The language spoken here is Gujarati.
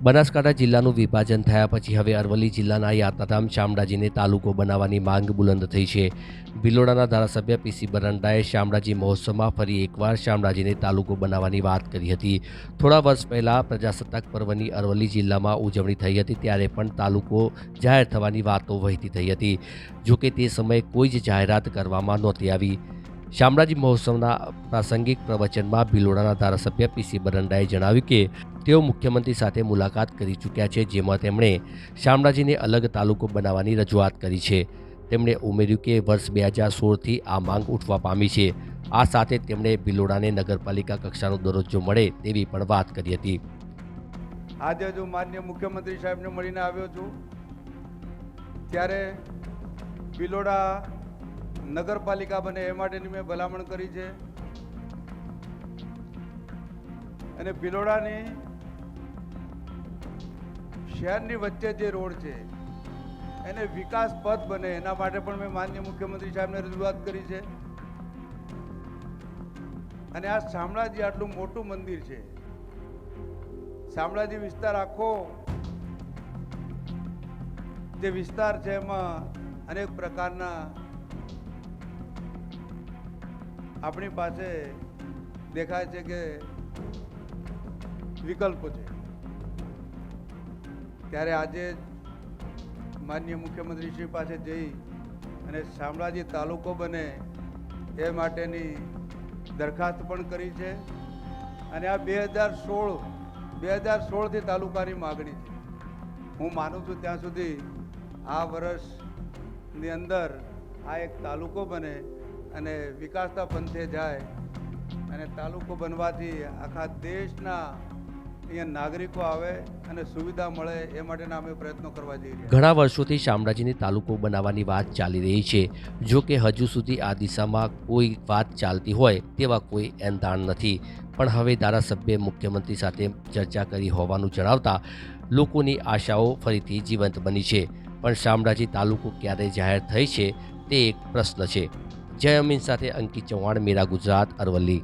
બનાસકાંઠા જિલ્લાનું વિભાજન થયા પછી હવે અરવલ્લી જિલ્લાના યાત્રાધામ શામળાજીને તાલુકો બનાવવાની માંગ બુલંદ થઈ છે. ભિલોડાના ધારાસભ્ય પીસી બરંડાએ શામળાજી મહોત્સવમાં ફરી એકવાર શામળાજીને તાલુકો બનાવવાની વાત કરી હતી. થોડા વર્ષ પહેલાં પ્રજાસત્તાક પર્વની અરવલ્લી જિલ્લામાં ઉજવણી થઈ હતી, ત્યારે પણ તાલુકો જાહેર થવાની વાતો વહેતી થઈ હતી. જોકે તે સમયે કોઈ જ જાહેરાત કરવામાં નહોતી આવી. શામળાજી મહોત્સવના પ્રાસંગિક પ્રવચનમાં ભિલોડાના ધારાસભ્ય પીસી બરંડાએ જણાવ્યું કે તેઓ મુખ્યમંત્રી સાથે મુલાકાત કરી ચૂક્યા છે, જેમાં તેમણે શામળાજીને અલગ તાલુકો બનાવવાની રજૂઆત કરી છે. તેમણે ઉમેર્યું કે વર્ષ બે હજાર સોળથી આ માંગ ઉઠવા પામી છે. આ સાથે તેમણે ભિલોડાને નગરપાલિકા કક્ષાનો દરજ્જો મળે તેવી પણ વાત કરી હતી. આજે જો માન્ય મુખ્યમંત્રી સાહેબને મળીને આવ્યો છું, ત્યારે ભિલોડા નગરપાલિકા બને એ માટેની મેં ભલામણ કરી છે. અને બિલોડાની શહેરની વચ્ચે જે રોડ છે, એને વિકાસ પથ બને. એના માટે પણ મેં માન્ય મુખ્યમંત્રી સાહેબને રજૂઆત કરી છે. અને આ શામળાજી આટલું મોટું મંદિર છે. શામળાજી વિસ્તાર આખો જે વિસ્તાર છે એમાં અનેક પ્રકારના આપણી પાસે દેખાય છે કે વિકલ્પો છે. ત્યારે આજે માન્ય મુખ્યમંત્રી શ્રી પાસે જઈ અને શામળાજી તાલુકો બને એ માટેની દરખાસ્ત પણ કરી છે. અને આ બે હજાર સોળ, બે હજાર સોળથી તાલુકાની માગણી છે. હું માનું છું ત્યાં સુધી આ વર્ષની અંદર આ એક તાલુકો બને અને વિકાસના પંથે જાય અને તાલુકો બનવાથી આખા દેશના અહીંયા નાગરિકો આવે અને સુવિધા મળે એ માટેના અમે પ્રયત્નો કરવા જઈ રહ્યા ઘણા વર્ષોથી શામળાજીને તાલુકો બનાવવાની વાત ચાલી રહી છે. જો કે હજુ સુધી આ દિશામાં કોઈ વાત ચાલતી હોય તેવા કોઈ એંધાણ નથી. પણ હવે ધારાસભ્યે મુખ્યમંત્રી સાથે ચર્ચા કરી હોવાનું જણાવતા લોકોની આશાઓ ફરીથી જીવંત બની છે. પણ શામળાજી તાલુકો ક્યારે જાહેર થઈ છે તે એક પ્રશ્ન છે. જય અમીન સાથે અંકિત ચૌહાણ, મેરા ગુજરાત, અરવલ્લી.